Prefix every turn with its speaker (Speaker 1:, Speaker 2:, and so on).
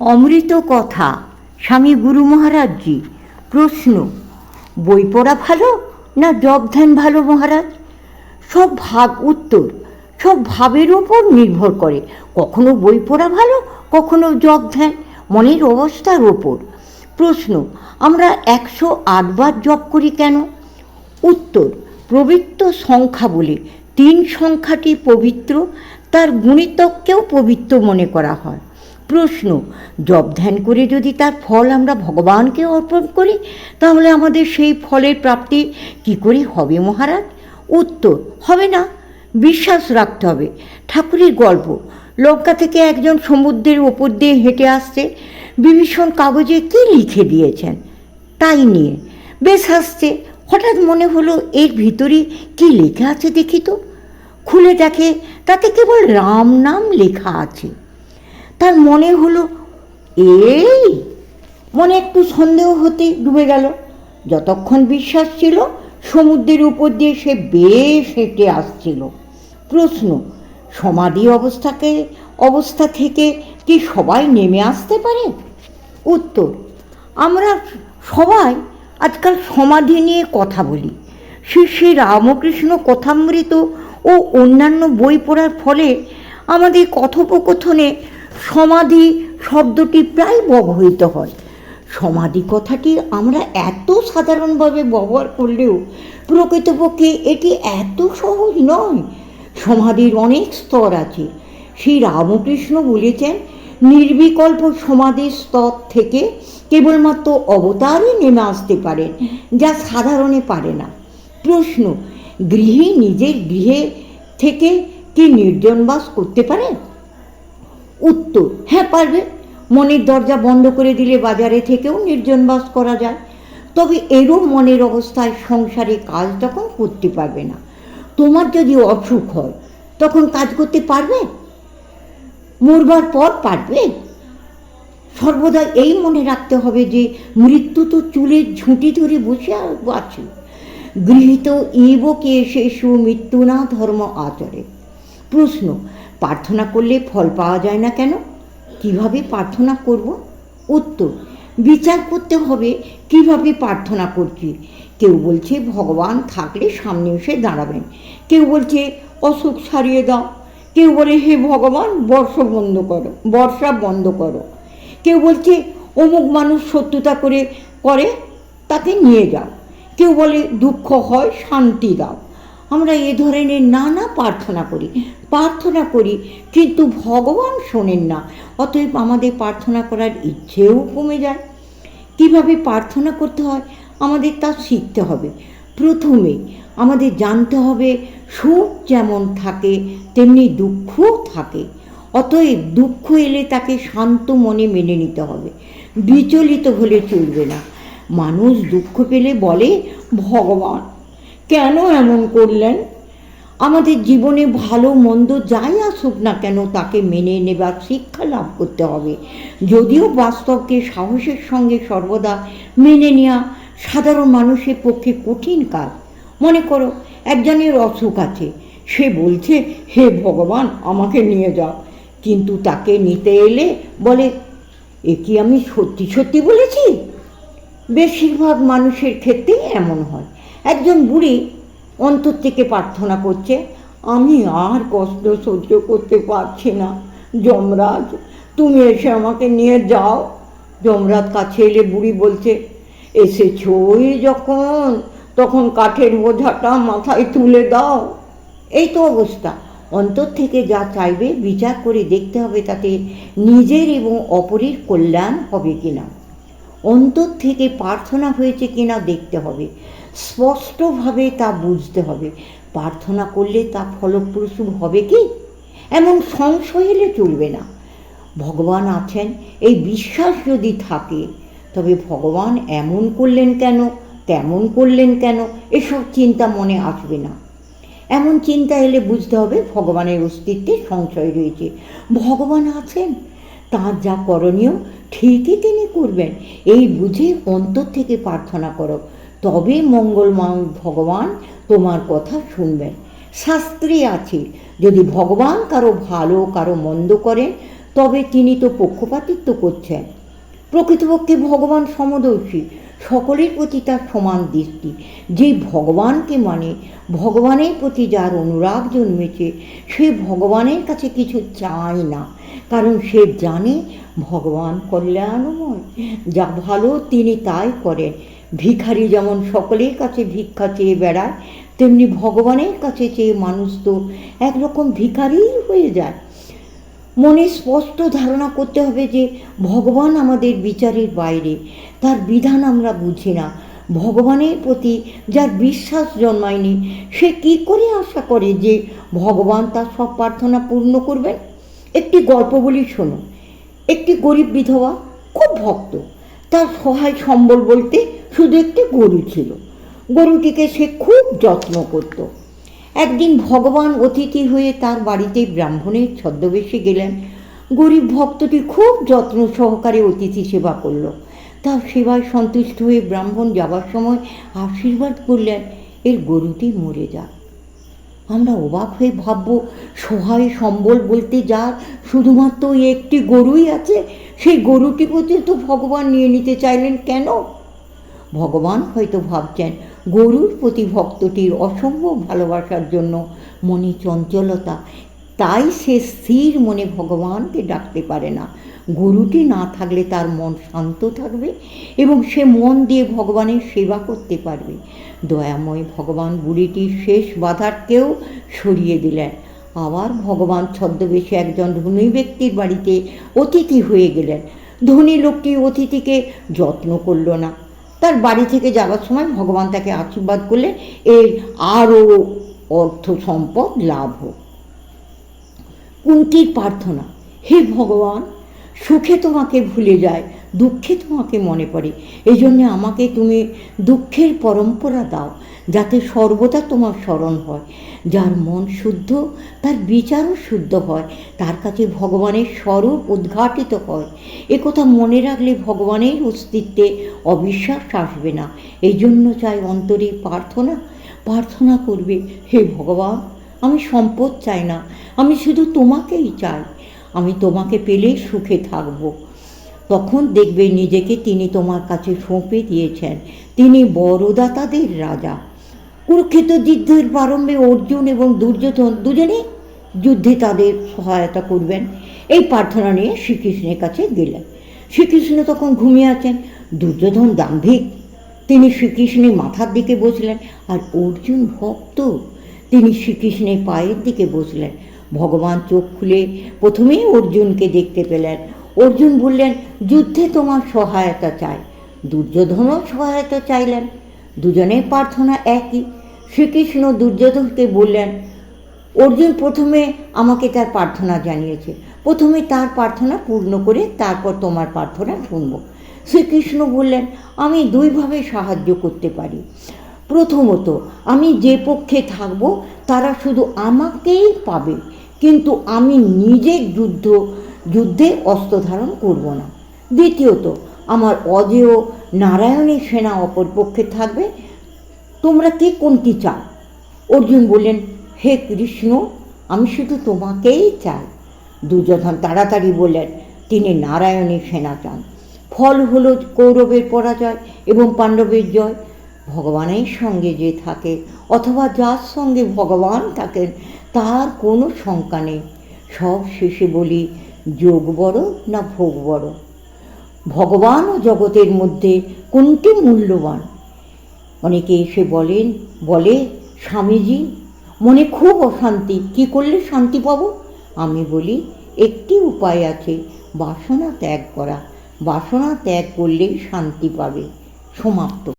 Speaker 1: অমৃত কথা, স্বামী গুরু মহারাজজি, প্রশ্ন, বই পড়া ভালো না জব ধ্যান ভালো মহারাজ? সব ভাব উত্তর, সব ভাবের ওপর নির্ভর করে, কখনো বই পড়া ভালো, কখনো জব ধ্যান, মনের অবস্থার ওপর প্রশ্ন, আমরা একশো আটবার জপ করি কেন? উত্তর পবিত্র সংখ্যা বলে তিন সংখ্যাটি পবিত্র, তার গুণিতককেও পবিত্র মনে করা হয়। প্রশ্ন। জপ ধ্যান করে যদি তার ফল আমরা ভগবানকে অর্পণ করি, তাহলে আমাদের সেই ফলের প্রাপ্তি কি করে হবে মহারাজ? উত্তর, হবে না। বিশ্বাস রাখতে হবে। ঠাকুরের গল্প। লঙ্কা থেকে একজন সমুদ্রের ওপর দিয়ে হেঁটে আসছে। বিভীষণ কাগজে কী লিখে দিয়েছেন? তাই নিয়ে। বেশ হাসছে। হঠাৎ মনে হলো, এর ভিতরে কি লেখা আছে দেখি তো। খুলে দেখে তাতে কেবল রাম নাম লেখা আছে। তার মনে হলো, এই? মনে একটু সন্দেহ হতে ডুবে গেল। যতক্ষণ বিশ্বাস ছিল, সমুদ্রের উপর দিয়ে সে বেশ হেঁটে আসছিল। প্রশ্ন, সমাধি অবস্থাকে, অবস্থা থেকে কি সবাই নেমে আসতে পারে? উত্তর, আমরা সবাই আজকাল সমাধি নিয়ে কথা বলি। শ্রী শ্রী রামকৃষ্ণ কথামৃত ও অন্যান্য বই পড়ার ফলে আমাদের কথোপকথনে সমাধি শব্দটি প্রায় ব্যবহৃত হয়। সমাধি কথাটি আমরা এত সাধারণভাবে ব্যবহার করলেও প্রকৃতপক্ষে এটি এত সহজ নয়। সমাধির অনেক স্তর আছে। শ্রী রামকৃষ্ণ বলেছেন, নির্বিকল্প সমাধির স্তর থেকে কেবলমাত্র অবতারই নেমে আসতে পারেন, যা সাধারণে পারে না। প্রশ্ন, গৃহে নিজের গৃহে থেকে কি নির্জনবাস করতে পারে উত্তর। হ্যাঁ পারবে। মনের দরজা বন্ধ করে দিলে বাজারে থেকেও নির্জনবাস করা যায়। তবে এরও মনের অবস্থায় সংসারে কাজ তখন করতে পারবে না। তোমার যদি অসুখ হয়, তখন কাজ করতে পারবে? মরবার পর পারবে? সর্বদা এই মনে রাখতে হবে যে, মৃত্যু তো চুলের ঝুঁটি ধরে বসে আছে। গৃহীত ইবকে শেষু মৃত্যু না ধর্ম আচরে। প্রশ্ন প্রার্থনা করলে ফল পাওয়া যায় না কেন? কীভাবে প্রার্থনা করব? উত্তর, বিচার করতে হবে কীভাবে প্রার্থনা করছি। কেউ বলছে ভগবান থাকলে সামনে এসে দাঁড়াবেন। কেউ বলছে অসুখ সারিয়ে দাও। কেউ বলে হে ভগবান, বর্ষা বন্ধ করো, বর্ষা বন্ধ করো। কেউ বলছে অমুক মানুষ শত্রুতা করে করে তাকে নিয়ে যাও। কেউ বলে দুঃখ হয়, শান্তি দাও। আমরা এ ধরনের নানা প্রার্থনা করি প্রার্থনা করি, কিন্তু ভগবান শোনেন না। অতএব আমাদের প্রার্থনা করার ইচ্ছেও কমে যায়। কীভাবে প্রার্থনা করতে হয়? আমাদের তা শিখতে হবে। প্রথমে আমাদের জানতে হবে, সুখ যেমন থাকে, তেমনি দুঃখও থাকে। অতএব দুঃখ এলে তাকে শান্ত মনে মেনে নিতে হবে। বিচলিত হলে চলবে না। মানুষ দুঃখ পেলে বলে, ভগবান কেন এমন করলেন? আমাদের জীবনে ভালো মন্দ যাই আসুক না কেন, তাকে মেনে নেবার শিক্ষা লাভ করতে হবে। যদিও বাস্তবকে সাহসের সঙ্গে সর্বদা মেনে নেওয়া সাধারণ মানুষের পক্ষে কঠিন কাজ। মনে করো, একজনের অসুখ আছে, সে বলছে, হে ভগবান, আমাকে নিয়ে যাও। কিন্তু তাকে নিতে এলে বলে, এ কি আমি সত্যি সত্যি বলেছি? বেশিরভাগ মানুষের ক্ষেত্রেই এমন হয়। একজন বুড়ি অন্তর থেকে প্রার্থনা করছে, আমি আর কষ্ট সহ্য করতে পারছি না। যমরাজ, তুমি এসে আমাকে নিয়ে যাও। যমরাজ কাছে এলে বুড়ি বলছে এসেছই যখন, তখন কাঠের বোঝাটা মাথায় তুলে দাও। এই তো অবস্থা। অন্তর থেকে যা চাইবে বিচার করে দেখতে হবে তাতে নিজের এবং অপরের কল্যাণ হবে কিনা। অন্তর থেকে প্রার্থনা হয়েছে কিনা দেখতে হবে। স্পষ্টভাবে তা বুঝতে হবে। প্রার্থনা করলে তা ফলপ্রসূ হবে কি? এমন সংশয় এলে চলবে না। ভগবান আছেন, এই বিশ্বাস যদি থাকে, তবে ভগবান এমন করলেন কেন, তেমন করলেন কেন, এসব চিন্তা মনে আসবে না। এমন চিন্তা এলে বুঝতে হবে ভগবানের অস্তিত্বে সংশয় রয়েছে। ভগবান আছেন, তার যা করণীয় ঠিকই তিনি করবেন। এই বুঝে অন্তর থেকে প্রার্থনা করো। তবে মঙ্গলময় ভগবান তোমার কথা শুনবেন। শাস্ত্রে আছে, যদি ভগবান কারও ভালো, কারও মন্দ করেন, তবে তিনি তো পক্ষপাতিত্ব করছেন। প্রকৃতপক্ষে ভগবান সমদর্শী, সকলের প্রতি তার সমান দৃষ্টি। যে ভগবানকে মানে ভগবানের প্রতি যার অনুরাগ জন্মেছে, সে ভগবানের কাছে কিছু চায় না। কারণ সে জানে, ভগবান কল্যাণময়, যা ভালো তিনি তাই করেন। ভিখারি যেমন সকলের কাছে ভিক্ষা চেয়ে বেড়ায়, তেমনি ভগবানের কাছে চেয়ে মানুষ তো একরকম ভিখারিই হয়ে যায়। মনে স্পষ্ট ধারণা করতে হবে যে ভগবান আমাদের বিচারের বাইরে, তার বিধান আমরা বুঝি না। ভগবানের প্রতি যার বিশ্বাস জন্মায়নি, সে কি করে আশা করে যে ভগবান তার সব প্রার্থনা পূর্ণ করবেন? একটি গল্প বলি শোনো। একটি গরিব বিধবা খুব ভক্ত। তার সহায় সম্বল বলতে শুধু একটি গরু ছিল। গরুটিকে সে খুব যত্ন করত। একদিন ভগবান অতিথি হয়ে তার বাড়িতে ব্রাহ্মণের ছদ্মবেশে গেলেন। গরিব ভক্তটি খুব যত্ন সহকারে অতিথি সেবা করল। তার সেবায় সন্তুষ্ট হয়ে ব্রাহ্মণ যাবার সময় আশীর্বাদ করলেন, এর গরুটি মরে যাক। আমরা অবাক হয়ে ভাববো সহায় সম্বল বলতে যার শুধুমাত্র একটি গরুই আছে, সেই গরুটি পর্যন্ত ভগবান নিয়ে নিতে চাইলেন কেন? ভগবান হয়তো ভাবছেন, গরুর প্রতি ভক্তটির অসম্ভব ভালোবাসার জন্য মনে চঞ্চলতা, তাই সে স্থির মনে ভগবানকে ডাকতে পারে না। গরুটি না থাকলে তার মন শান্ত থাকবে এবং সে মন দিয়ে ভগবানের সেবা করতে পারবে। দয়াময় ভগবান বুড়িটির শেষ বাধারকেও সরিয়ে দিলেন। আবার ভগবান ছদ্মবেশে একজন ধনী ব্যক্তির বাড়িতে অতিথি হয়ে গেলেন। ধনী লোকটি অতিথিকে যত্ন করল না। তার বাড়ি থেকে যাওয়ার সময় ভগবান তাকে আশীর্বাদ করলে এর আরও অর্থ সম্পদ লাভ হোক। কুন্তির প্রার্থনা, হে ভগবান সুখে তোমাকে ভুলে যায়, দুঃখে তোমাকে মনে পড়ে। এই জন্য আমাকে তুমি দুঃখের পরম্পরা দাও, যাতে সর্বদা তোমার স্মরণ হয়। যার মন শুদ্ধ, তার বিচারও শুদ্ধ হয়, তার কাছে ভগবানের স্বরূপ উদ্ঘাটিত হয়। একথা মনে রাখলে ভগবানের অস্তিত্বে অবিশ্বাস আসবে না। এই জন্য চাই অন্তরে প্রার্থনা। প্রার্থনা করবে, হে ভগবান, আমি সম্পদ চাই না, আমি শুধু তোমাকেই চাই। আমি তোমাকে পেলেই সুখে থাকব। তখন দেখবে নিজেকে তিনি তোমার কাছে সঁপে দিয়েছেন। তিনি বড়দাতাদের রাজা। কুরুক্ষেত্র যুদ্ধের প্রারম্ভে অর্জুন এবং দুর্যোধন দুজনে যুদ্ধে তাদের সহায়তা করবেন। এই প্রার্থনা নিয়ে শ্রীকৃষ্ণের কাছে গেলেন। শ্রীকৃষ্ণ তখন ঘুমিয়ে আছেন। দুর্যোধন দাম্ভিক। তিনি শ্রীকৃষ্ণের মাথার দিকে বসলেন আর অর্জুন ভক্ত। তিনি শ্রীকৃষ্ণের পায়ের দিকে বসলেন। ভগবান চোখ খুলে প্রথমেই অর্জুনকে দেখতে পেলেন। অর্জুন বললেন, যুদ্ধে তোমার সহায়তা চাই। দুর্যোধনও সহায়তা চাইলেন। দুজনের প্রার্থনা একই। শ্রীকৃষ্ণ দুর্যোধনকে বললেন, অর্জুন প্রথমে আমাকে তার প্রার্থনা জানিয়েছে। প্রথমে তার প্রার্থনা পূর্ণ করে তারপর তোমার প্রার্থনা শুনব। শ্রীকৃষ্ণ বললেন, আমি দুইভাবে সাহায্য করতে পারি। প্রথমত, আমি যে পক্ষে থাকব, তারা শুধু আমাকেই পাবে। কিন্তু আমি নিজে যুদ্ধ, যুদ্ধে অস্ত্র ধারণ করব না। দ্বিতীয়ত, আমার অজেয় নারায়ণের সেনা অপর পক্ষে থাকবে। তোমরা কে কোনটি চাও? অর্জুন বললেন, হে কৃষ্ণ, আমি শুধু তোমাকেই চাই। দুর্যোধন তাড়াতাড়ি বললেন, তিনি নারায়ণের সেনা চান। ফল হলো কৌরবের পরাজয় এবং পাণ্ডবের জয়। ভগবানের সঙ্গে যে থাকে অথবা যার সঙ্গে ভগবান থাকেন তার কোনো শঙ্কা নেই। সব শেষে বলি, যোগ বড় না ভোগ বড়? ভগবান ও জগতের মধ্যে কোনটি মূল্যবান? অনেকে এসে বলেন, বলে, স্বামীজি, মনে খুব অশান্তি, কি করলে শান্তি পাব? আমি বলি, একটি উপায় আছে, বাসনা ত্যাগ করা। বাসনা ত্যাগ করলেই শান্তি পাবে। সমাপ্ত।